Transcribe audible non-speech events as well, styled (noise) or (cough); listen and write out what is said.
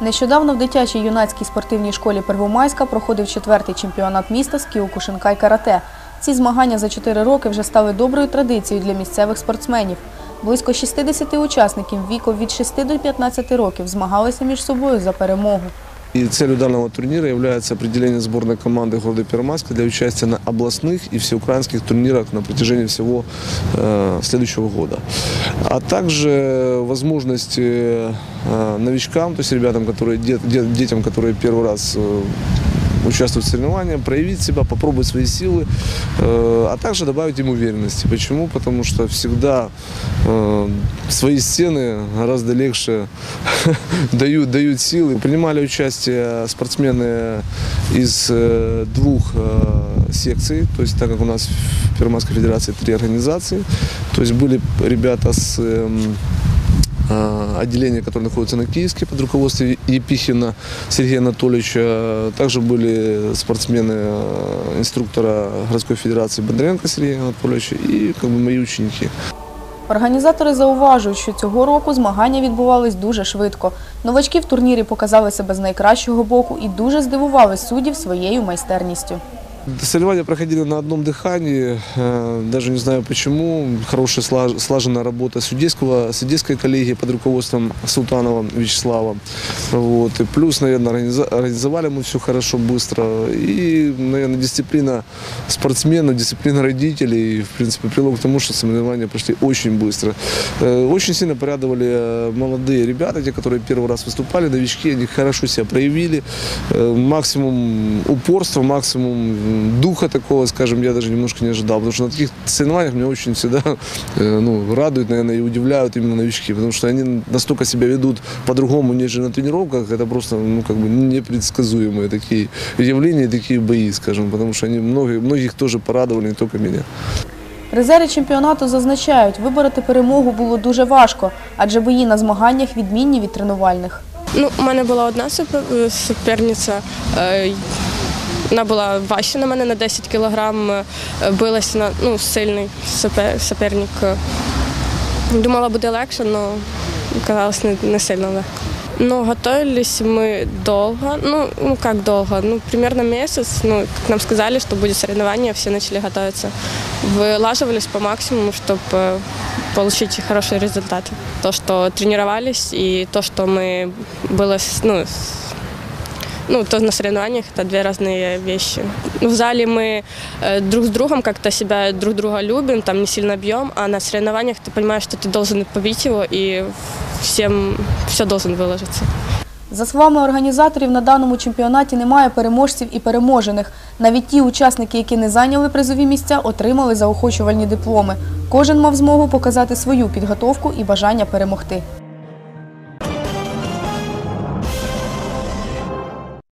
Нещодавно в дитячій юнацькій спортивній школі Первомайська проходив четвертий чемпіонат міста з кіокушинкай карате. Ці змагання за чотири роки вже стали доброю традицією для місцевих спортсменів. Близько 60 учасників віком від 6 до 15 років змагалися між собою за перемогу. И целью данного турнира является определение сборной команды города Первомайска для участия на областных и всеукраинских турнирах на протяжении всего э, следующего года. А также возможность э, новичкам, то есть ребятам, которые, дет- дет- детям, которые первый раз э, участвуют в соревнованиях, проявить себя, попробовать свои силы, э, а также добавить им уверенности. Почему? Потому что всегда э, свои стены гораздо легче (laughs) дают, дают силы. Принимали участие спортсмены из э, двух секций, то есть так как у нас в Первомайской Федерации три организации, то есть были ребята с эм, э, отделение, которое находится на Киевске под руководством Епихина Сергея Анатольевича. Также были спортсмены э, инструктора городской федерации Бондаренко Сергея Анатольевича и как бы, мои ученики. Організатори зауважують, що цього року змагання відбувались дуже швидко. Новачки в турнірі показали себе з найкращого боку і дуже здивували суддів своєю майстерністю. Соревнования проходили на одном дыхании, э, даже не знаю почему. Хорошая слаж- слаженная работа судейского, судейской коллегии под руководством Султанова Вячеслава. Вот. И плюс, наверное, организовали мы все хорошо, быстро. И, наверное, дисциплина спортсменов, дисциплина родителей, в принципе, привело к тому, что соревнования прошли очень быстро. Э, Очень сильно порадовали э, молодые ребята, те, которые первый раз выступали, новички, они хорошо себя проявили. Максимум упорства, максимум духа такого, скажем, я даже немножко не ожидал. Потому что на таких соревнованиях меня очень всегда э, ну, радуют, наверное, и удивляют именно новички. Потому что они настолько себя ведут по-другому, нежели на тренировках. Это просто ну, как бы непредсказуемые такие явления, такие бои, скажем. Потому что они многих, многих тоже порадовали, не только меня. Призери чемпіонату зазначають, вибороти перемогу було дуже важко, адже бої на змаганнях відмінні від тренувальних. Ну, у мене була одна супер- суперниця. е, Вона була важча на мене на 10 кілограм, е, билася на ну, сильний супер- суперник. Думала, буде легше, але оказалось не, не сильно легко. Ну, готовились мы долго, ну, ну как долго, ну, примерно месяц, ну, как нам сказали, что будет соревнование, все начали готовиться. Вылаживались по максимуму, чтобы получить хорошие результаты. То, что тренировались, и то, что мы было, с- ну, с- ну, то на соревнованиях это две разные вещи. В зале мы э, друг с другом как-то себя друг друга любим, там не сильно бьем, а на соревнованиях ты понимаешь, что ты должен побить его, и всем все должен выложиться. За словами організаторів, на даному чемпіонаті немає переможців і переможених. Навіть ті учасники, які не зайняли призові місця, отримали заохочувальні дипломи. Кожен мав змогу показати свою підготовку і бажання перемогти.